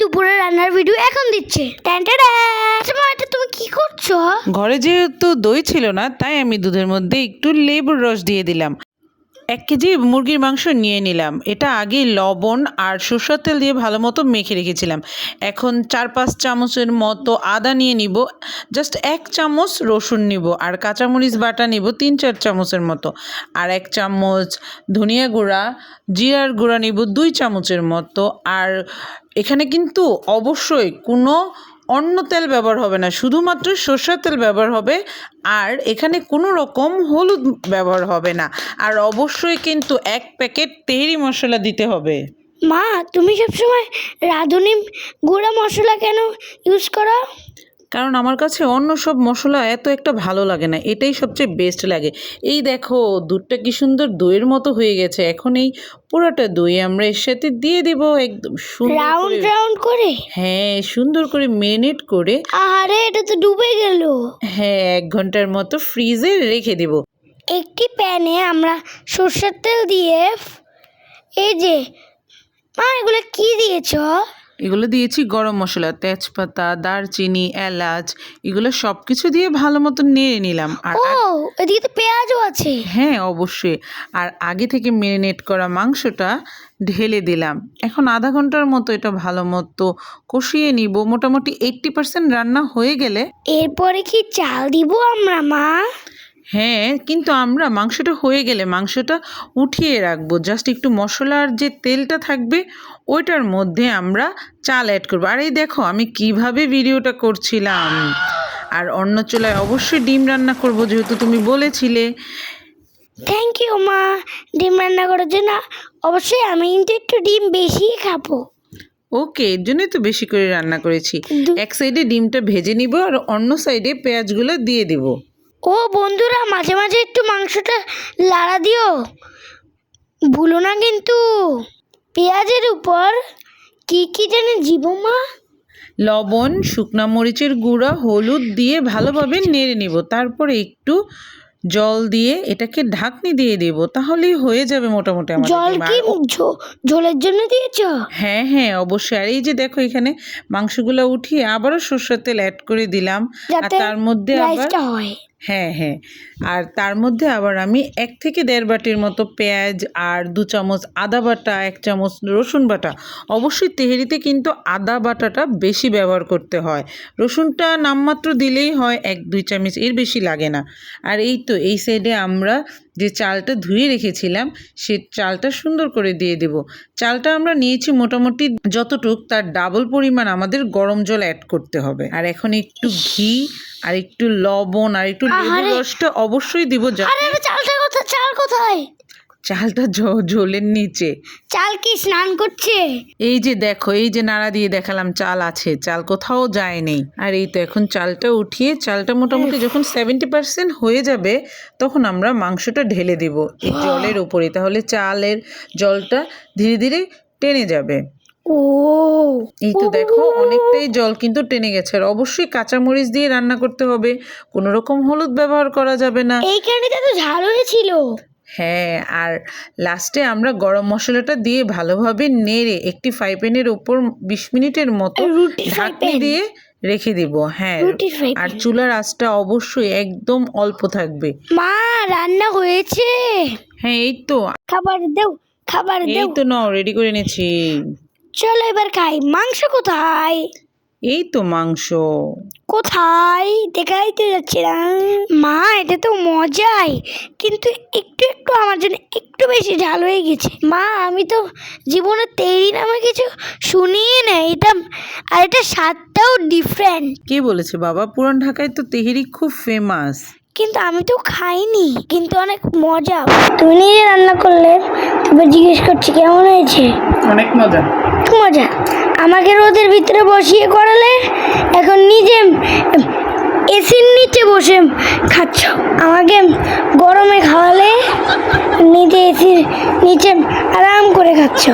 দুপুরে রান্নার ভিডিও এখন দিচ্ছে। আচ্ছা তুমি কি করছ? ঘরে যেহেতু দই ছিল না, তাই আমি দুধের মধ্যে একটু লেবুর রস দিয়ে দিলাম। এক কেজি মুরগির মাংস নিয়ে নিলাম। এটা আগে লবণ আর সরষের তেল দিয়ে ভালো মতো মেখে রেখেছিলাম। এখন চার, পাঁচ চামচের মতো আদা নিয়ে নিব। জাস্ট এক চামচ রসুন নিব আর কাঁচামরিচ বাটা নিব তিন, চার চামচের মতো। আর এক চামচ ধনিয়া গুঁড়া, জিরার গুঁড়া নিব দুই চামচের মতো। আর এখানে কিন্তু অবশ্যই কোনো অন্য তেল ব্যবহার হবে না, শুধুমাত্র সর্ষের তেল ব্যবহার হবে আর এখানে কোনো রকম হলুদ ব্যবহার হবে না। আর অবশ্যই কিন্তু এক প্যাকেট তেহরি মশলা দিতে হবে। মা, তুমি সবসময় রাঁধুনি গুঁড়া মশলা কেন ইউজ করো? কারণ আমার কাছে অন্য সব মশলা এত একটা ভালো লাগে না এটাই সবচেয়ে বেস্ট লাগে। এই দেখো দুধটা কি সুন্দর দইয়ের মতো হয়ে গেছে এখন এই পুরোটা দই আমরা এর সাথে দিয়ে দিব একদম সুন্দর রাউন্ড রাউন্ড করে? হ্যাঁ সুন্দর করে মেরিনেট করে। আরে এটা তো ডুবে গেল। হ্যাঁ এক ঘণ্টার মতো ফ্রিজে রেখে দেব। একটি প্যানে আমরা সরষের তেল দিয়ে এই যে মা এগুলো কি দিয়েছ? এগুলো দিয়েছি গরম মশলা তেজপাতা দারচিনি এলাচ এগুলো সব কিছু দিয়ে ভালো মতো নেড়ে নিলাম। আর ও এদিকে তো পেঁয়াজও আছে। হ্যাঁ অবশ্যই। আর আগে থেকে মেরিনেট করা মাংসটা ঢেলে দিলাম। এখন আধা ঘণ্টার মতো এটা ভালো মতো কষিয়ে নিব। মোটামুটি এইট্টি পার্সেন্ট রান্না হয়ে গেলে এরপরে কি চাল দিব আমরা মা? হ্যাঁ কিন্তু আমরা মাংসটা হয়ে গেলে মাংসটা উঠিয়ে রাখব। জাস্ট একটু মশলার যে তেলটা থাকবে ওইটার মধ্যে আমরা চাল অ্যাড করব। আর এই দেখো আমি কীভাবে ভিডিওটা করছিলাম। আর অন্য চুলায় অবশ্যই ডিম রান্না করব যেহেতু তুমি বলেছিলে। থ্যাংক ইউ মা। ডিম রান্না করার জন্য অবশ্যই আমি কিন্তু একটু ডিম বেশি খাব। ওকে এর জন্যই তো বেশি করে রান্না করেছি। এক সাইডে ডিমটা ভেজে নিব আর অন্য সাইডে পেঁয়াজগুলো দিয়ে দিব। ও বন্ধুরা মাঝে মাঝে একটু মাংসটা লাড়া দিও। ভুলো না কিন্তু। পেঁয়াজের উপর কি কি জানে জীব মা? লবণ শুকনা মরিচের গুঁড়া হলুদ দিয়ে ভালোভাবে নেড়ে নিব। তারপরে একটু জল দিয়ে এটাকে ঢাকনি দিয়ে দেব। তাহলেই হয়ে যাবে মোটামুটি আমাদের জল। কি ঝো- ঝোলের জন্য দিয়েছ? হ্যাঁ হ্যাঁ অবশ্যই। আর এই যে দেখো এখানে মাংসগুলো উঠিয়ে আবারও সর্ষের তেল অ্যাড করে দিলাম। আর যাতে তার মধ্যে আবার রাইসটা হয়। হ্যাঁ হ্যাঁ। আর তার মধ্যে আবার আমি এক থেকে দেড় বাটির মতো পেঁয়াজ আর দু চামচ আদা বাটা, এক চামচ রসুন বাটা। অবশ্যই তেহেরিতে কিন্তু আদা বাটাটা বেশি ব্যবহার করতে হয়। রসুনটা নামমাত্র দিলেই হয়, এক দুই চামচ এর বেশি লাগে না। আর এই তো, এই সাইডে আমরা যে চালটা ধুয়ে রেখেছিলাম সে চালটা সুন্দর করে দিয়ে দেব। চালটা আমরা নিয়েছি মোটামুটি যতটুক তার ডাবল পরিমাণ আমাদের গরম জল অ্যাড করতে হবে। আর এখন একটু ঘি আর একটু লবণ আর একটু লেবুর রসটা অবশ্যই দিব যা চালটা কোথায় চাল কোথায়? চালটা ঝোলের নিচে। চাল কি স্নান করছে? এই যে দেখো এই যে নাড়া দিয়ে দেখালাম চাল আছে চাল কোথাও যায়নি। আর এই তো এখন চালটা উঠিয়ে চালটা মোটামুটি যখন সেভেন্টি পার্সেন্ট হয়ে যাবে তখন আমরা মাংসটা ঢেলে দেব এই জলের উপরে তাহলে চালের জলটা ধীরে ধীরে টেনে যাবে। ও। এই তো দেখো অনেকটাই জল কিন্তু টেনে গেছে। আর অবশ্যই কাঁচামরিচ দিয়ে রান্না করতে হবে। কোনো রকম হলুদ ব্যবহার করা যাবে না। এইখানটা তো ঝাল হয়েছিল হ্যাঁ আর লাস্টে আমরা গরম মশলাটা দিয়ে ভালোভাবে নেড়ে একটি ফ্রাই প্যানের ওপর বিশ মিনিটের মতো ঢাকনি দিয়ে রেখে দিব হ্যাঁ। আর চুলার আঁচটা অবশ্যই একদম অল্প থাকবে। মা রান্না হয়েছে। হ্যাঁ এই তো। খাবার দেও খাবার এই তো নাও রেডি করে নিয়েছি চলো এবার খাই। মাংস কোথায়? এই তো মাংস। কোথায়? দেখাই তো যাচ্ছে না মা এটা তো মজাই। কিন্তু একটু আমার জন্য একটু বেশি ঝাল হয়ে গেছে। মা আমি তো জীবনে তেরি নামে কিছু শুনিয়ে না এটা আর এটা স্বাদটাও ডিফারেন্ট কে বলেছে বাবা? পুরান ঢাকায় তো তেহেরি খুব ফেমাস কিন্তু আমি তো খাইনি। কিন্তু অনেক মজা। তুমি নিজে রান্না করলে তবে জিজ্ঞেস করছি কেমন হয়েছে? অনেক মজা। খুব মজা। আমাকে রোদের ভিতরে বসিয়ে করালে এখন নিজে এসির নিচে বসে খাচ্ছ। আমাকে গরমে খাওয়ালে নিজে এসির নিচে আরাম করে খাচ্ছ।